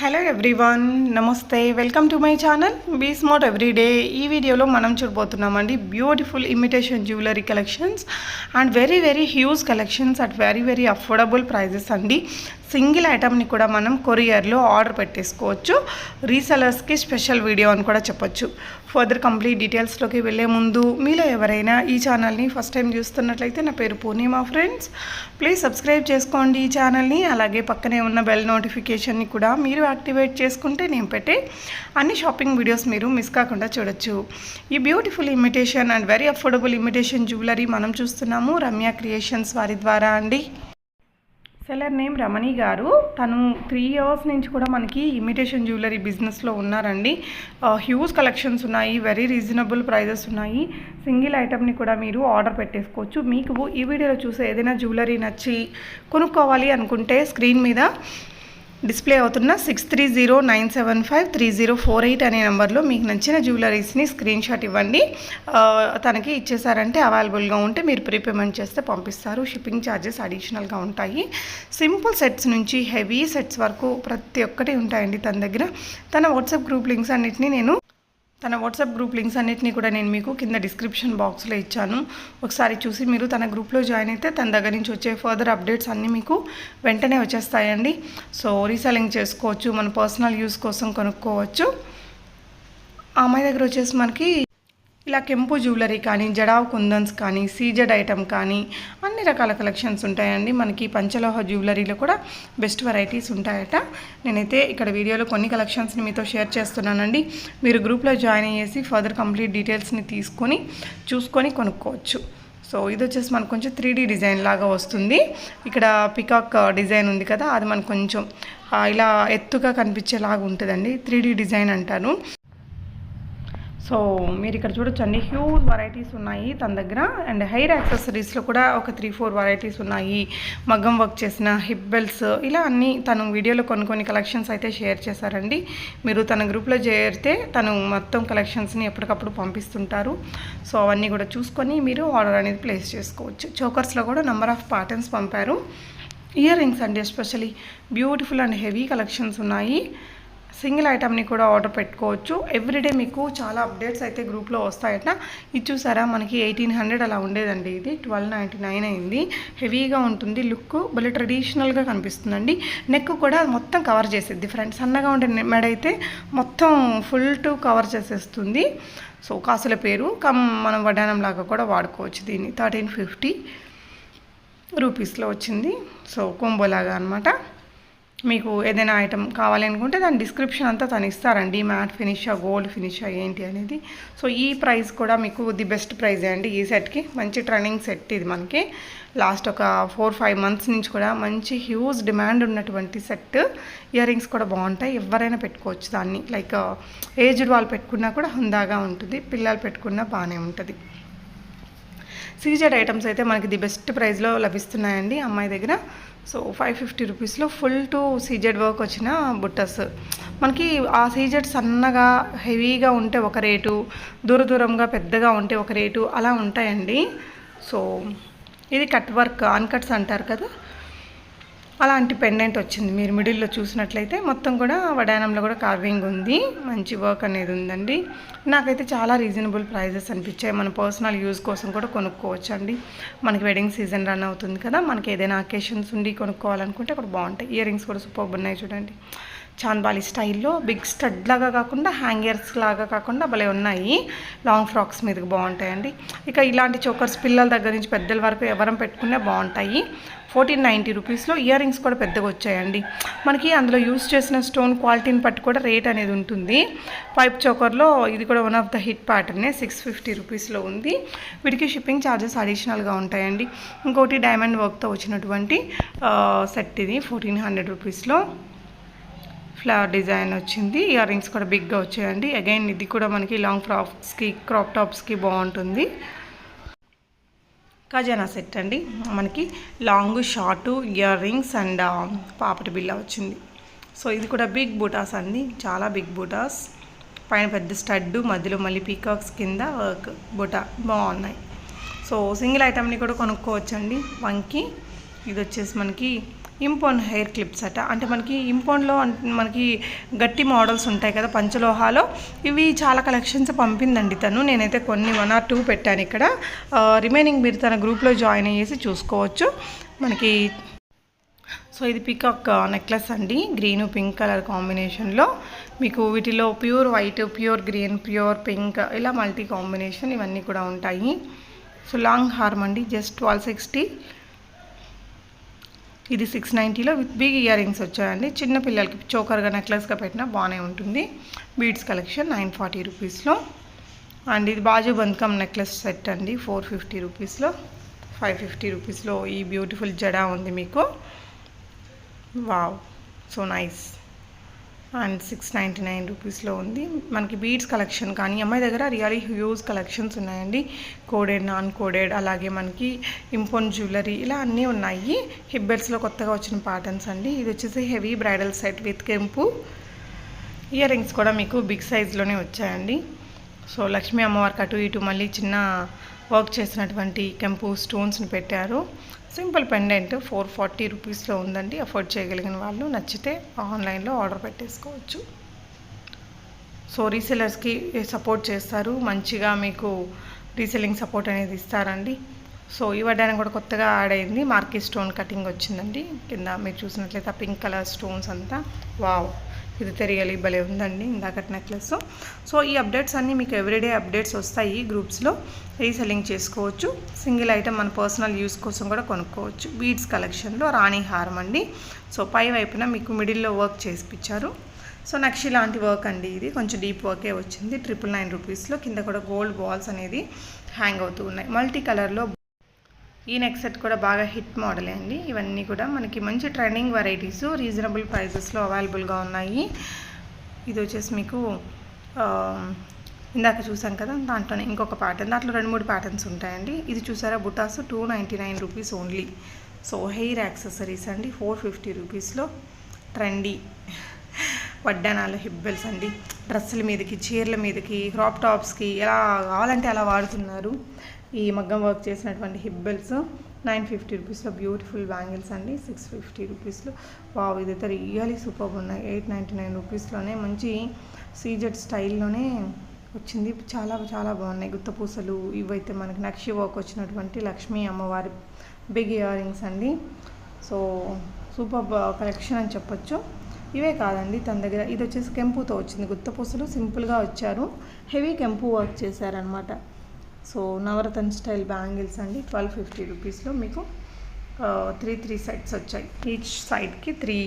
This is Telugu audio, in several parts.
హలో ఎవ్రీవన్ నమస్తే welcome to my channel be smart everyday ఈ వీడియోలో మనం చూడబోతున్నామండి beautiful imitation jewellery collections and very very huge collections at very very affordable prices అండి. సింగిల్ ఐటమ్ని కూడా మనం కొరియర్లో ఆర్డర్ పెట్టేసుకోవచ్చు. రీసెలర్స్కి స్పెషల్ వీడియో అని కూడా చెప్పొచ్చు. ఫర్దర్ కంప్లీట్ డీటెయిల్స్లోకి వెళ్ళే ముందు మీలో ఎవరైనా ఈ ఛానల్ని ఫస్ట్ టైం చూస్తున్నట్లయితే నా పేరు పూర్ణిమా ఫ్రెండ్స్. ప్లీజ్ సబ్స్క్రైబ్ చేసుకోండి ఈ ఛానల్ని. అలాగే పక్కనే ఉన్న బెల్ నోటిఫికేషన్ని కూడా మీరు యాక్టివేట్ చేసుకుంటే నేను పెట్టే అన్ని షాపింగ్ వీడియోస్ మీరు మిస్ కాకుండా చూడొచ్చు. ఈ beautiful imitation and very affordable imitation jewellery మనం చూస్తున్నాము. రమ్య క్రియేషన్స్ వారి ద్వారా అండి. సెలర్ నేమ్ రమణి గారు. తను త్రీ ఇయర్స్ నుంచి కూడా మనకి ఇమిటేషన్ జ్యువెలరీ బిజినెస్లో ఉన్నారండి. హ్యూజ్ కలెక్షన్స్ ఉన్నాయి వెరీ రీజనబుల్ ప్రైజెస్ ఉన్నాయి. సింగిల్ ఐటమ్ని కూడా మీరు ఆర్డర్ పెట్టేసుకోవచ్చు. మీకు ఈ వీడియోలో చూసే ఏదైనా జ్యువెలరీ నచ్చి కొనుక్కోవాలి అనుకుంటే స్క్రీన్ మీద డిస్ప్లే అవుతున్న six three zero nine seven five three zero four eight అనే నెంబర్లో మీకు నచ్చిన జ్యువెలరీస్ని స్క్రీన్ షాట్ ఇవ్వండి. తనకి ఇచ్చేసారంటే అవైలబుల్గా ఉంటే మీరు ప్రీపేమెంట్ చేస్తే పంపిస్తారు. షిప్పింగ్ ఛార్జెస్ అడిషనల్గా ఉంటాయి. సింపుల్ సెట్స్ నుంచి హెవీ సెట్స్ వరకు ప్రతి ఒక్కటి ఉంటాయండి తన దగ్గర. తన వాట్సాప్ గ్రూప్ లింక్స్ అన్నిటిని నేను తన వాట్సాప్ గ్రూప్ లింక్స్ అన్నిటినీ కూడా నేను మీకు కింద డిస్క్రిప్షన్ బాక్స్లో ఇచ్చాను. ఒకసారి చూసి మీరు తన గ్రూప్లో జాయిన్ అయితే తన దగ్గర నుంచి వచ్చే ఫర్దర్ అప్డేట్స్ అన్నీ మీకు వెంటనే వచ్చేస్తాయండి. సో రీసెలింగ్ చేసుకోవచ్చు మన పర్సనల్ యూస్ కోసం కొనుక్కోవచ్చు. ఆ అమ్మాయి దగ్గర వచ్చేసి మనకి ఇలా కెంపు జ్యువెలరీ కానీ జడావ్ కుందన్స్ కానీ సీజెడ్ ఐటమ్ కానీ అన్ని రకాల కలెక్షన్స్ ఉంటాయండి. మనకి పంచలోహ జ్యువెలరీలో కూడా బెస్ట్ వెరైటీస్ ఉంటాయట. నేనైతే ఇక్కడ వీడియోలో కొన్ని కలెక్షన్స్ని మీతో షేర్ చేస్తున్నానండి. మీరు గ్రూప్లో జాయిన్ అయ్యేసి ఫర్దర్ కంప్లీట్ డీటెయిల్స్ని తీసుకొని చూసుకొని కొనుక్కోవచ్చు. సో ఇది వచ్చేసి మనకు కొంచెం త్రీ డిజైన్ లాగా వస్తుంది. ఇక్కడ పికాక్ డిజైన్ ఉంది కదా అది మనకు కొంచెం ఇలా ఎత్తుగా కనిపించేలాగా ఉంటుందండి. త్రీ డిజైన్ అంటాను. సో మీరు ఇక్కడ చూడొచ్చు అన్ని హ్యూజ్ వెరైటీస్ ఉన్నాయి తన దగ్గర. అండ్ హెయిర్ యాక్సెసరీస్లో కూడా ఒక త్రీ ఫోర్ వెరైటీస్ ఉన్నాయి. మగ్గం వర్క్ చేసిన హిప్ బెల్స్ ఇలా అన్నీ తను వీడియోలో కొన్ని కొన్ని కలెక్షన్స్ అయితే షేర్ చేశారండి. మీరు తన గ్రూప్లో చేరితే తను మొత్తం కలెక్షన్స్ని ఎప్పటికప్పుడు పంపిస్తుంటారు. సో అవన్నీ కూడా చూసుకొని మీరు ఆర్డర్ అనేది ప్లేస్ చేసుకోవచ్చు. చోకర్స్లో కూడా నెంబర్ ఆఫ్ ప్యాటర్న్స్ పంపారు. ఇయర్ రింగ్స్ అండి especially beautiful and heavy collections ఉన్నాయి. సింగిల్ ఐటమ్ని కూడా ఆర్డర్ పెట్టుకోవచ్చు. ఎవ్రీడే మీకు చాలా అప్డేట్స్ అయితే గ్రూప్లో వస్తాయట ఇది చూసారా? మనకి ఎయిటీన్ హండ్రెడ్ అలా ఉండేదండి ఇది. ట్వెల్వ్ నైంటీ నైన్ అయింది. హెవీగా ఉంటుంది. లుక్ భలే ట్రెడిషనల్గా కనిపిస్తుందండి. నెక్ కూడా మొత్తం కవర్ చేసేది ఫ్రెండ్స్. సన్నగా ఉండే మెడ అయితే మొత్తం ఫుల్ టు కవర్ చేసేస్తుంది. సో కాసుల పేరు కమ్ మనం వడ్డానం లాగా కూడా వాడుకోవచ్చు దీన్ని. థర్టీన్ ఫిఫ్టీ రూపీస్లో వచ్చింది. సో కొంబోలాగా అనమాట మీకు ఏదైనా ఐటెం కావాలి అనుకుంటే దాని డిస్క్రిప్షన్ అంతా తను ఇస్తారండి. మ్యాట్ ఫినిషా గోల్డ్ ఫినిషా ఏంటి అనేది. సో ఈ ప్రైస్ కూడా మీకు ది బెస్ట్ ప్రైజ్ అండి ఈ సెట్కి మంచి ట్రెండింగ్ సెట్ ఇది మనకి. లాస్ట్ ఒక ఫోర్ ఫైవ్ మంత్స్ నుంచి కూడా మంచి హ్యూజ్ డిమాండ్ ఉన్నటువంటి సెట్ ఇయర్ రింగ్స్ కూడా బాగుంటాయి. ఎవరైనా పెట్టుకోవచ్చు దాన్ని. లైక్ ఏజ్డ్ uh, వాళ్ళు పెట్టుకున్నా కూడా హుందాగా ఉంటుంది. పిల్లలు పెట్టుకున్నా బాగానే ఉంటుంది. సీజెడ్ ఐటమ్స్ అయితే మనకి ది బెస్ట్ ప్రైస్లో లభిస్తున్నాయండి అమ్మాయి దగ్గర. సో ఫైవ్ ఫిఫ్టీ రూపీస్లో ఫుల్ టు సీజెడ్ వర్క్ వచ్చిన బుట్టస్. మనకి ఆ సీజెడ్ సన్నగా హెవీగా ఉంటే ఒక రేటు దూర దూరంగా పెద్దగా ఉంటే ఒక రేటు అలా ఉంటాయండి. సో ఇది కట్ వర్క్ అన్కట్స్ అంటారు కదా. అలాంటి పెండెంట్ వచ్చింది. మీరు మిడిల్లో చూసినట్లయితే మొత్తం కూడా వడానంలో కూడా కార్వింగ్ ఉంది. మంచి వర్క్ అనేది ఉందండి. నాకైతే చాలా రీజనబుల్ ప్రైజెస్ అనిపించాయి. మన పర్సనల్ యూజ్ కోసం కూడా కొనుక్కోవచ్చు అండి మనకి వెడ్డింగ్ సీజన్ రన్ అవుతుంది కదా మనకి ఏదైనా అకేషన్స్ ఉండి కొనుక్కోవాలనుకుంటే అక్కడ బాగుంటాయి. ఇయర్ రింగ్స్ కూడా సూపర్ ఉన్నాయి చూడండి. చాన్బాలి స్టైల్లో బిగ్ స్టడ్ లాగా కాకుండా హ్యాంగర్స్ లాగా కాకుండా భలే ఉన్నాయి. లాంగ్ ఫ్రాక్స్ మీదకి బాగుంటాయండి. ఇక ఇలాంటి చోకర్స్ పిల్లల దగ్గర నుంచి పెద్దల వరకు ఎవరం పెట్టుకునే బాగుంటాయి. ఫోర్టీన్ నైంటీ రూపీస్లో ఇయర్ రింగ్స్ కూడా పెద్దగా వచ్చాయండి. మనకి అందులో యూస్ చేసిన స్టోన్ క్వాలిటీని బట్టి కూడా రేట్ అనేది ఉంటుంది. పైప్ చోకర్లో ఇది కూడా వన్ ఆఫ్ ద హిట్ ప్యాటర్నే సిక్స్ ఫిఫ్టీ రూపీస్లో ఉంది. వీటికి షిప్పింగ్ ఛార్జెస్ అడిషనల్గా ఉంటాయండి. ఇంకోటి డైమండ్ వర్క్తో వచ్చినటువంటి సెట్ ఇది ఫోర్టీన్ హండ్రెడ్ రూపీస్లో ఫ్లవర్ డిజైన్ వచ్చింది. ఇయర్ రింగ్స్ కూడా బిగ్గా వచ్చాయండి. అగైన్ ఇది కూడా మనకి లాంగ్ ఫ్రాక్స్కి క్రాప్ టాప్స్కి బాగుంటుంది. ఖజానా సెట్ అండి. మనకి long short earrings and పాపటి బిల్ల వచ్చింది. సో ఇది కూడా బిగ్ బూటాస్ అండి. చాలా బిగ్ బూటాస్. పైన పెద్ద స్టడ్డు మధ్యలో మళ్ళీ పీకాక్స్ కింద వర్క్ బుటా బాగున్నాయి. సో సింగిల్ ఐటమ్ని కూడా కొనుక్కోవచ్చండి. వంకి ఇది వచ్చేసి మనకి ఇంపోన్ హెయిర్ క్లిప్స్ అట. అంటే మనకి ఇంపోన్లో మనకి గట్టి మోడల్స్ ఉంటాయి కదా పంచలోహాలో. ఇవి చాలా కలెక్షన్స్ పంపిందండి తను. నేనైతే కొన్ని వన్ ఆర్ టూ పెట్టాను ఇక్కడ. రిమైనింగ్ మీరు తన గ్రూప్లో జాయిన్ అయ్యేసి చూసుకోవచ్చు. మనకి సో ఇది పికాక్ నెక్లెస్ అండి. గ్రీన్ పింక్ కలర్ కాంబినేషన్లో మీకు వీటిలో pure white pure green pure pink ఇలా మల్టీ కాంబినేషన్ ఇవన్నీ కూడా ఉంటాయి. సో లాంగ్ హార్మ్ అండి. జస్ట్ ట్వెల్వ్ సిక్స్టీ ఇది సిక్స్ నైంటీలో విత్ బిగ్ ఇయర్ రింగ్స్ వచ్చాయండి. చిన్నపిల్లలకి చోకర్గా నెక్లెస్గా పెట్టినా బాగానే ఉంటుంది. బీడ్స్ కలెక్షన్ నైన్ ఫార్టీ రూపీస్లో అండ్ ఇది బాజు బంధకం నెక్లెస్ సెట్ అండి ఫోర్ ఫిఫ్టీ రూపీస్లో ఫైవ్ ఫిఫ్టీ రూపీస్లో ఈ బ్యూటిఫుల్ జడా ఉంది మీకు. Wow so nice and six ninety nine రూపీస్లో ఉంది. మనకి బీడ్స్ కలెక్షన్ కానీ అమ్మాయి దగ్గర రియలీ హ్యూజ్ కలెక్షన్స్ ఉన్నాయండి. కోడెడ్ నాన్ కోడెడ్ అలాగే మనకి ఇంపోన్ జ్యువెలరీ ఇలా అన్నీ ఉన్నాయి. హిబ్బెల్స్లో కొత్తగా వచ్చిన ప్యాటర్న్స్ అండి. ఇది వచ్చేసి హెవీ బ్రైడల్ సెట్ విత్ కెంపు. ఇయర్ రింగ్స్ కూడా మీకు బిగ్ సైజ్లోనే వచ్చాయండి. సో లక్ష్మీ అమ్మవారికి అటు ఇటు మళ్ళీ చిన్న వర్క్ చేసినటువంటి కెంపు స్టోన్స్ని పెట్టారు. సింపుల్ పెండెంట్ ఫోర్ ఫార్టీ రూపీస్లో ఉందండి. అఫోర్డ్ చేయగలిగిన వాళ్ళు నచ్చితే ఆన్లైన్లో ఆర్డర్ పెట్టేసుకోవచ్చు. సో రీసెలర్స్కి సపోర్ట్ చేస్తారు. మంచిగా మీకు రీసెల్లింగ్ సపోర్ట్ అనేది ఇస్తారండి. సో ఈ కూడా కొత్తగా యాడ్ అయింది. మార్కీ స్టోన్ కటింగ్ వచ్చిందండి. కింద మీరు చూసినట్లయితే ఆ పింక్ కలర్ స్టోన్స్ అంతా. వావ్! ఇది తెరియలి భలే ఉందండి ఇందాకటి నెక్లెస్. సో ఈ అప్డేట్స్ అన్నీ మీకు ఎవ్రీడే అప్డేట్స్ వస్తాయి గ్రూప్స్లో రీసెల్లింగ్ చేసుకోవచ్చు. సింగిల్ ఐటమ్ మన పర్సనల్ యూస్ కోసం కూడా కొనుక్కోవచ్చు. బీడ్స్ కలెక్షన్లో రాణి హారం అండి. సో పై వైపున మీకు మిడిల్లో వర్క్ చేసిపించారు సో నక్షి లాంటి వర్క్ అండి ఇది. కొంచెం డీప్ వర్కే వచ్చింది. ట్రిపుల్ నైన్ రూపీస్లో కింద కూడా గోల్డ్ బాల్స్ అనేది హ్యాంగ్ అవుతూ ఉన్నాయి. మల్టీ కలర్లో ఈ నెక్ సెట్ కూడా బాగా హిట్ మోడలే అండి. ఇవన్నీ కూడా మనకి మంచి ట్రెండింగ్ వెరైటీస్ రీజనబుల్ ప్రైజెస్లో అవైలబుల్గా ఉన్నాయి. ఇది వచ్చేసి మీకు ఇందాక చూసాం కదా దాంట్లోనే ఇంకొక ప్యాటర్న్ దాంట్లో రెండు మూడు ప్యాటర్న్స్ ఉంటాయండి. ఇది చూసారా బుటాస్ two ninety nine rupees only so hair accessories అండి ఫోర్ ఫిఫ్టీ రూపీస్లో ట్రెండీ వడ్డానాలు హిబ్బెల్స్ అండి. డ్రెస్సుల మీదకి చీరల మీదకి క్రాప్ టాప్స్కి ఎలా కావాలంటే అలా వాడుతున్నారు. ఈ మగ్గం వర్క్ చేసినటువంటి హిబ్బెల్స్ నైన్ ఫిఫ్టీ రూపీస్లో బ్యూటిఫుల్ బ్యాంగిల్స్ అండి. సిక్స్ ఫిఫ్టీ రూపీస్లో వావ్ ఇదైతే రియలీ సూపర్ ఉన్నాయి. ఎయిట్ నైంటీ నైన్ రూపీస్లోనే మంచి సీజెడ్ స్టైల్లోనే వచ్చింది. చాలా చాలా బాగున్నాయి. గుత్తపూసలు ఇవైతే మనకి నక్షి వర్క్ వచ్చినటువంటి లక్ష్మీ అమ్మవారి బిగ్ ఇయర్ రింగ్స్ అండి. సో సూపర్ కలెక్షన్ అని చెప్పొచ్చు. ఇవే కాదండి తన దగ్గర. ఇది వచ్చేసి కెంపుతో వచ్చింది. గుత్తపూసలు సింపుల్గా వచ్చారు. హెవీ కెంపు వర్క్ చేశారనమాట సో నవరత్న స్టైల్ బ్యాంగిల్స్ అండి ట్వెల్వ్ ఫిఫ్టీ రూపీస్లో మీకు త్రీ త్రీ సెట్స్ వచ్చాయి. ఈచ్ సైడ్కి త్రీ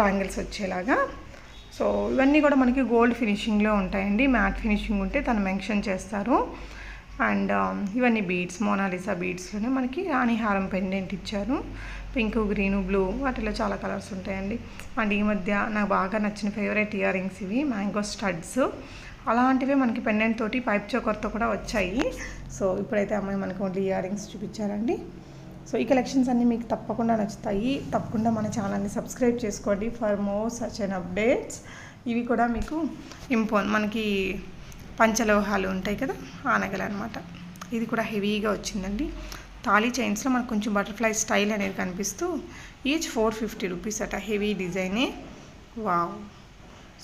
బ్యాంగిల్స్ వచ్చేలాగా. సో ఇవన్నీ కూడా మనకి గోల్డ్ ఫినిషింగ్లో ఉంటాయండి. మ్యాట్ ఫినిషింగ్ ఉంటే తను మెన్షన్ చేస్తారు. అండ్ ఇవన్నీ బీడ్స్ మోనాలిసా బీడ్స్లోనే మనకి రాణిహారం పెండెంట్ ఇచ్చారు. పింక్ గ్రీను బ్లూ వాటిలో చాలా కలర్స్ ఉంటాయండి. అండ్ ఈ మధ్య నాకు బాగా నచ్చిన ఫేవరెట్ ఇయర్ రింగ్స్ ఇవి మ్యాంగో స్టడ్స్. అలాంటివే మనకి పెండెంట్ తోటి పైప్ చోకర్తో కూడా వచ్చాయి. సో ఇప్పుడైతే అమ్మాయి మనకి ఓన్లీ ఇయర్ రింగ్స్ చూపించారండి. సో ఈ కలెక్షన్స్ అన్నీ మీకు తప్పకుండా నచ్చుతాయి. తప్పకుండా మన ఛానల్ని సబ్స్క్రైబ్ చేసుకోండి for more such and updates. ఇవి కూడా మీకు ఇంపోన్ మనకి పంచలోహాలు ఉంటాయి కదా ఆ అనమాట ఇది కూడా హెవీగా వచ్చిందండి. తాళీ చైన్స్లో మనకు కొంచెం బటర్ఫ్లై స్టైల్ అనేది కనిపిస్తూ ఈచ్ ఫోర్ ఫిఫ్టీ రూపీస్ అట హెవీ డిజైనే. వావ్!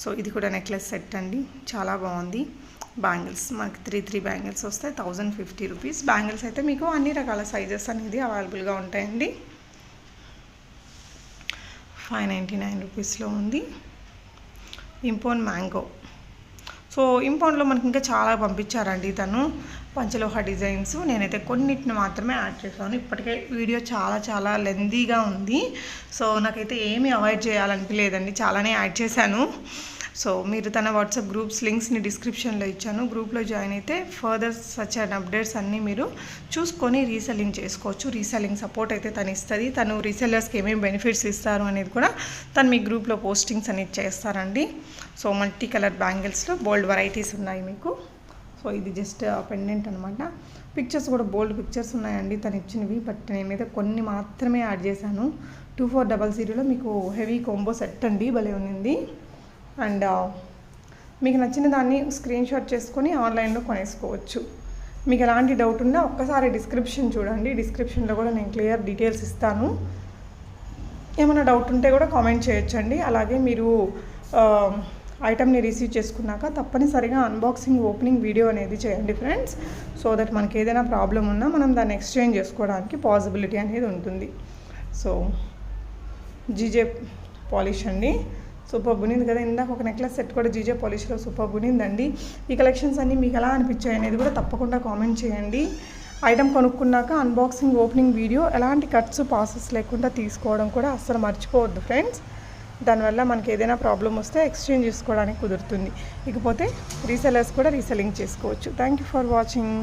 సో ఇది కూడా నెక్లెస్ సెట్ అండి. చాలా బాగుంది. బ్యాంగిల్స్ మనకి త్రీ త్రీ బ్యాంగిల్స్ వస్తాయి. థౌజండ్ ఫిఫ్టీ రూపీస్ బ్యాంగిల్స్ అయితే మీకు అన్ని రకాల సైజెస్ అనేది అవైలబుల్గా ఉంటాయండి. ఫైవ్ నైంటీ నైన్ రూపీస్లో ఉంది. ఇంపోన్ మ్యాంగో సో ఇంపోన్లో మనకి ఇంకా చాలా పంపించారండి తను. పంచలోహ డిజైన్స్ నేనైతే కొన్నిటిని మాత్రమే యాడ్ చేశాను. ఇప్పటికే వీడియో చాలా చాలా లెందీగా ఉంది. సో నాకైతే ఏమీ అవాయిడ్ చేయాలనిపించలేదండి చాలానే యాడ్ చేశాను. సో మీరు తన వాట్సాప్ గ్రూప్స్ లింక్స్ని డిస్క్రిప్షన్లో ఇచ్చాను. గ్రూప్లో జాయిన్ అయితే ఫర్దర్ సచ్ అండ్ అప్డేట్స్ అన్నీ మీరు చూసుకొని రీసెల్లింగ్ చేసుకోవచ్చు. రీసెల్లింగ్ సపోర్ట్ అయితే తను ఇస్తుంది. తను రీసెల్లర్స్కి ఏమేమి బెనిఫిట్స్ ఇస్తారు అనేది కూడా తను మీ గ్రూప్లో పోస్టింగ్స్ అనేది చేస్తారండి. సో మల్టీ కలర్ బ్యాంగిల్స్లో బోల్డ్ వెరైటీస్ ఉన్నాయి మీకు. సో ఇది జస్ట్ పెండెంట్ అనమాట పిక్చర్స్ కూడా బోల్డ్ పిక్చర్స్ ఉన్నాయండి తను ఇచ్చినవి బట్ నేనైతే కొన్ని మాత్రమే యాడ్ చేశాను. టూ ఫోర్ డబల్ జీరోలో మీకు హెవీ కాంబో సెట్ అండి భలే ఉంది అండ్ మీకు నచ్చిన దాన్ని స్క్రీన్ షాట్ చేసుకొని ఆన్లైన్లో కొనేసుకోవచ్చు. మీకు ఎలాంటి డౌట్ ఉన్నా ఒక్కసారి డిస్క్రిప్షన్ చూడండి. డిస్క్రిప్షన్లో కూడా నేను క్లియర్ డీటెయిల్స్ ఇస్తాను. ఏమైనా డౌట్ ఉంటే కూడా కామెంట్ చేయొచ్చండి. అలాగే మీరు ఐటమ్ని రిసీవ్ చేసుకున్నాక తప్పనిసరిగా అన్బాక్సింగ్ ఓపెనింగ్ వీడియో అనేది చేయండి ఫ్రెండ్స్ సో దట్ మనకి ఏదైనా ప్రాబ్లం ఉన్నా మనం దాన్ని ఎక్స్చేంజ్ చేసుకోవడానికి పాసిబిలిటీ అనేది ఉంటుంది. సో జీజే పాలిష్ అండి. సూపర్ బునింది కదా ఇందాక ఒక నెక్లెస్ సెట్ కూడా జీజే పాలిష్లో సూపర్ బునిందండి ఈ కలెక్షన్స్ అన్నీ మీకు ఎలా అనిపించాయి అనేది కూడా తప్పకుండా కామెంట్ చేయండి. ఐటమ్ కొనుక్కున్నాక అన్బాక్సింగ్ ఓపెనింగ్ వీడియో ఎలాంటి కట్స్ పాసెస్ లేకుండా తీసుకోవడం కూడా అస్సలు మర్చిపోవద్దు ఫ్రెండ్స్ దానివల్ల మనకి ఏదైనా ప్రాబ్లం వస్తే ఎక్స్చేంజ్ చేసుకోవడానికి కుదురుతుంది. ఇకపోతే రీసెలర్స్ కూడా రీసెల్లింగ్ చేసుకోవచ్చు. Thank you for watching